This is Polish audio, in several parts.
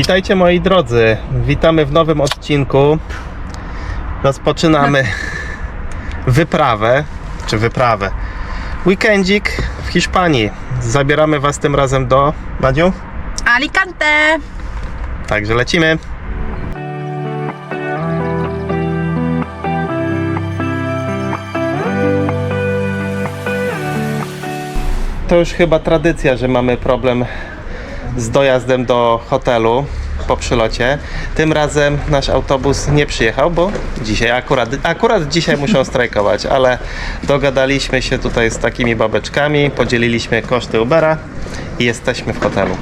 Witajcie moi drodzy, witamy w nowym odcinku. Rozpoczynamy wyprawę, czy wyprawę, weekendzik w Hiszpanii. Zabieramy Was tym razem do, Madziu? Alicante! Także lecimy. To już chyba tradycja, że mamy problem z dojazdem do hotelu po przylocie. Tym razem nasz autobus nie przyjechał, bo dzisiaj akurat, akurat dzisiaj muszą strajkować, ale dogadaliśmy się tutaj z takimi babeczkami, podzieliliśmy koszty Ubera i jesteśmy w hotelu.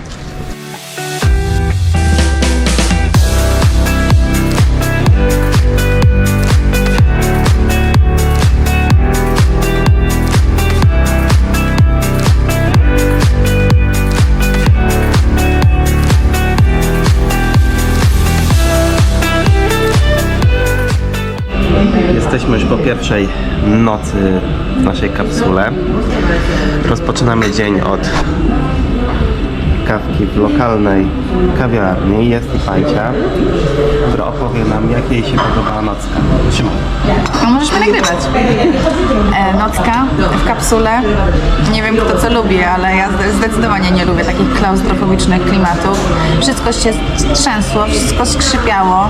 Pierwszej nocy w naszej kapsule. Rozpoczynamy dzień od kawki w lokalnej kawiarni. Jest i Pańcia, która opowie nam, jak jej się podobała nocka. Trzymaj. Możesz mnie nagrywać. E, nocka w kapsule. Nie wiem kto co lubi, ale ja zde- zdecydowanie nie lubię takich klaustrofobicznych klimatów. Wszystko się trzęsło, wszystko skrzypiało.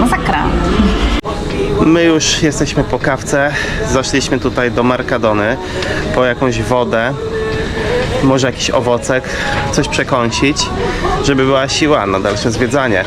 Masakra. My już jesteśmy po kawce. Zaszliśmy tutaj do Mercadony po jakąś wodę, może jakiś owocek, coś przekąsić, żeby była siła na dalsze zwiedzanie.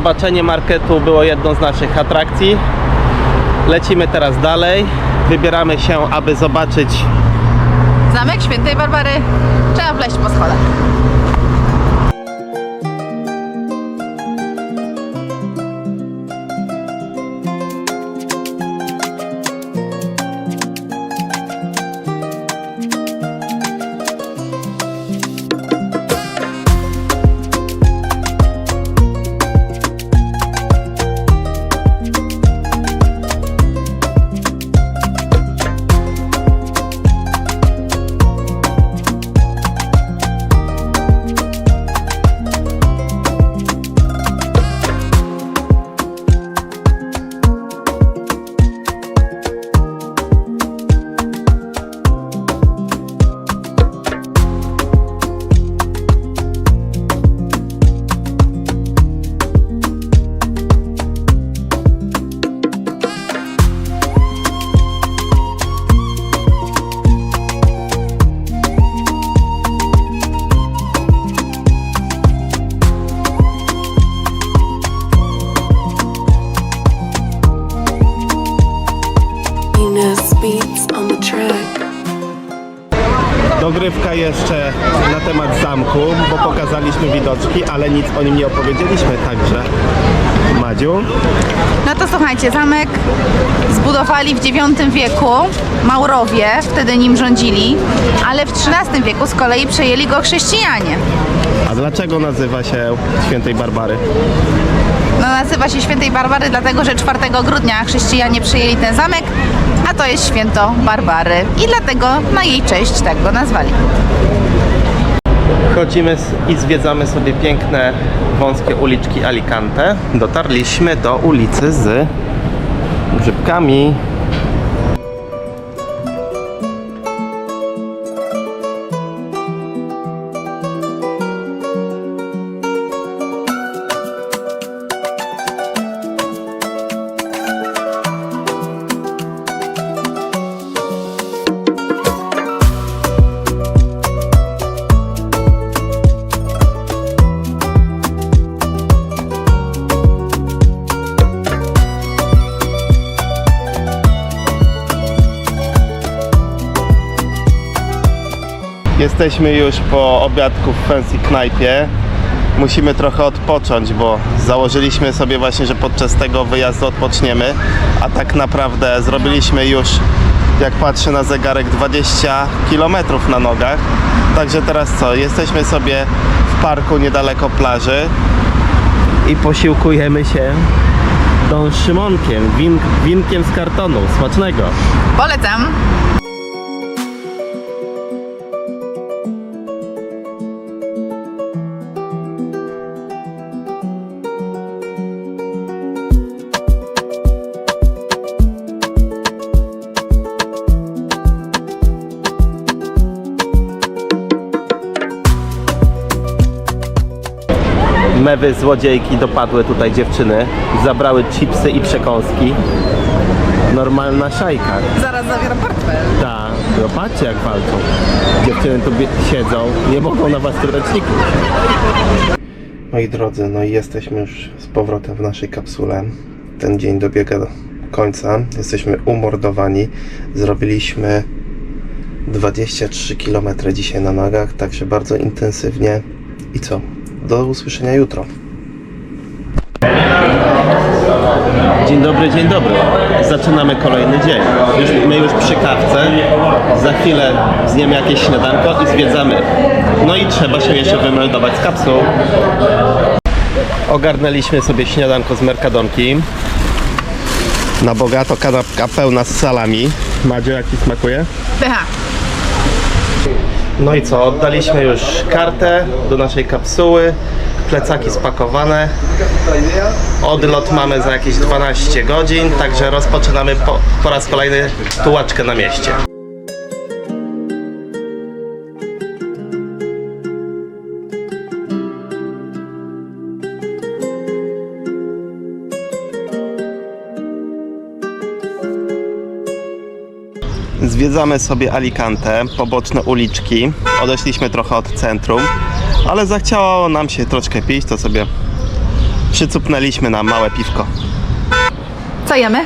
Zobaczenie marketu było jedną z naszych atrakcji. Lecimy teraz dalej. Wybieramy się, aby zobaczyć Zamek Świętej Barbary. Trzeba wleźć po schodach. Dogrywka jeszcze na temat zamku, bo pokazaliśmy widoczki, ale nic o nim nie opowiedzieliśmy, także Madziu. No to słuchajcie, zamek zbudowali w IX wieku Maurowie, wtedy nim rządzili, ale w XIII wieku z kolei przejęli go chrześcijanie. A dlaczego nazywa się Świętej Barbary? No, nazywa się Świętej Barbary, dlatego że 4 grudnia chrześcijanie przyjęli ten zamek, a to jest święto Barbary. I dlatego na jej cześć tak go nazwali. Chodzimy i zwiedzamy sobie piękne, wąskie uliczki Alicante. Dotarliśmy do ulicy z grzybkami. Jesteśmy już po obiadku w Fancy Knajpie. Musimy trochę odpocząć, bo założyliśmy sobie właśnie, że podczas tego wyjazdu odpoczniemy, a tak naprawdę zrobiliśmy już, jak patrzę na zegarek, 20 km na nogach. Także teraz co? Jesteśmy sobie w parku niedaleko plaży i posiłkujemy się Don Szymonkiem, win, winkiem z kartonu, smacznego. Polecam. Mewy złodziejki dopadły tutaj dziewczyny, zabrały chipsy i przekąski. Normalna szajka. Zaraz zabiorę portfel. Tak, no patrzcie jak walczą. Dziewczyny tu bie- siedzą, nie mogą na was ręczników. Moi drodzy, no i jesteśmy już z powrotem w naszej kapsule. Ten dzień dobiega do końca. Jesteśmy umordowani. Zrobiliśmy 23 km dzisiaj na nogach, także bardzo intensywnie. I co? Do usłyszenia jutro. Dzień dobry, dzień dobry. Zaczynamy kolejny dzień. Już, my już przy kawce. Za chwilę zjemy jakieś śniadanko i zwiedzamy. No i trzeba się jeszcze wymeldować z kapsuł. Ogarnęliśmy sobie śniadanko z Mercadonki. Na bogato kanapka pełna z salami. Madzio, jak Ci smakuje? Pycha. No i co, oddaliśmy już kartę do naszej kapsuły, plecaki spakowane. Odlot mamy za jakieś 12 godzin, także rozpoczynamy po, po raz kolejny tułaczkę na mieście. Zwiedzamy sobie Alicante, poboczne uliczki. Odeszliśmy trochę od centrum, ale zachciało nam się troszkę pić, to sobie przycupnęliśmy na małe piwko. Co jemy?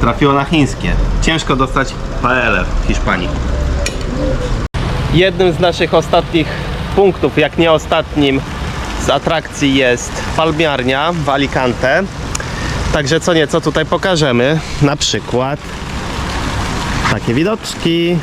Trafiło na chińskie. Ciężko dostać paelle w Hiszpanii. Jednym z naszych ostatnich punktów, jak nie ostatnim z atrakcji jest palmiarnia w Alicante. Także co nieco tutaj pokażemy. Na przykład takie widoczki.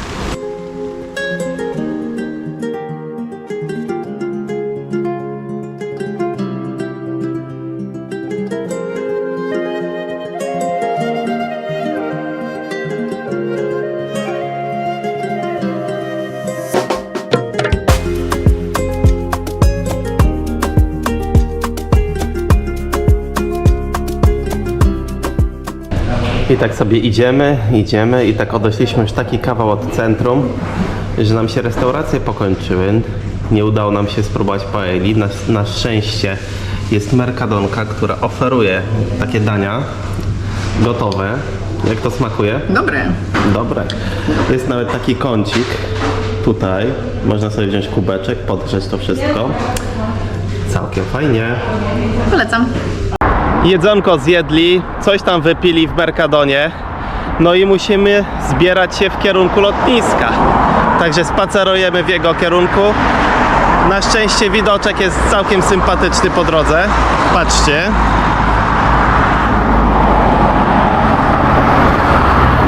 Tak sobie idziemy, idziemy i tak odeszliśmy już taki kawał od centrum, że nam się restauracje pokończyły. Nie udało nam się spróbować paeli. Na, na szczęście jest Mercadonka, która oferuje takie dania gotowe. Jak to smakuje? Dobre. Dobre. Jest nawet taki kącik tutaj. Można sobie wziąć kubeczek, podgrzeć to wszystko. Całkiem fajnie. Polecam. Jedzonko zjedli, coś tam wypili w Mercadonie. No i musimy zbierać się w kierunku lotniska. Także spacerujemy w jego kierunku. Na szczęście widoczek jest całkiem sympatyczny po drodze. Patrzcie.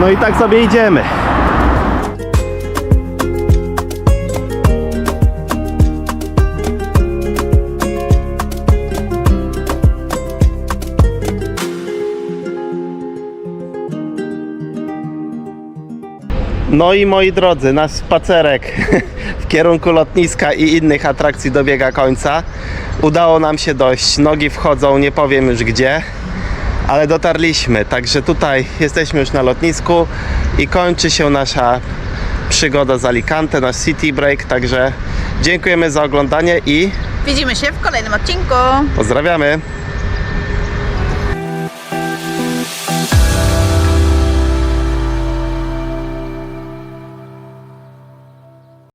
No i tak sobie idziemy. No i moi drodzy, nasz spacerek w kierunku lotniska i innych atrakcji dobiega końca. Udało nam się dojść, nogi wchodzą, nie powiem już gdzie, ale dotarliśmy. Także tutaj jesteśmy już na lotnisku i kończy się nasza przygoda z Alicante, nasz city break. Także dziękujemy za oglądanie i Widzimy się w kolejnym odcinku. pozdrawiamy.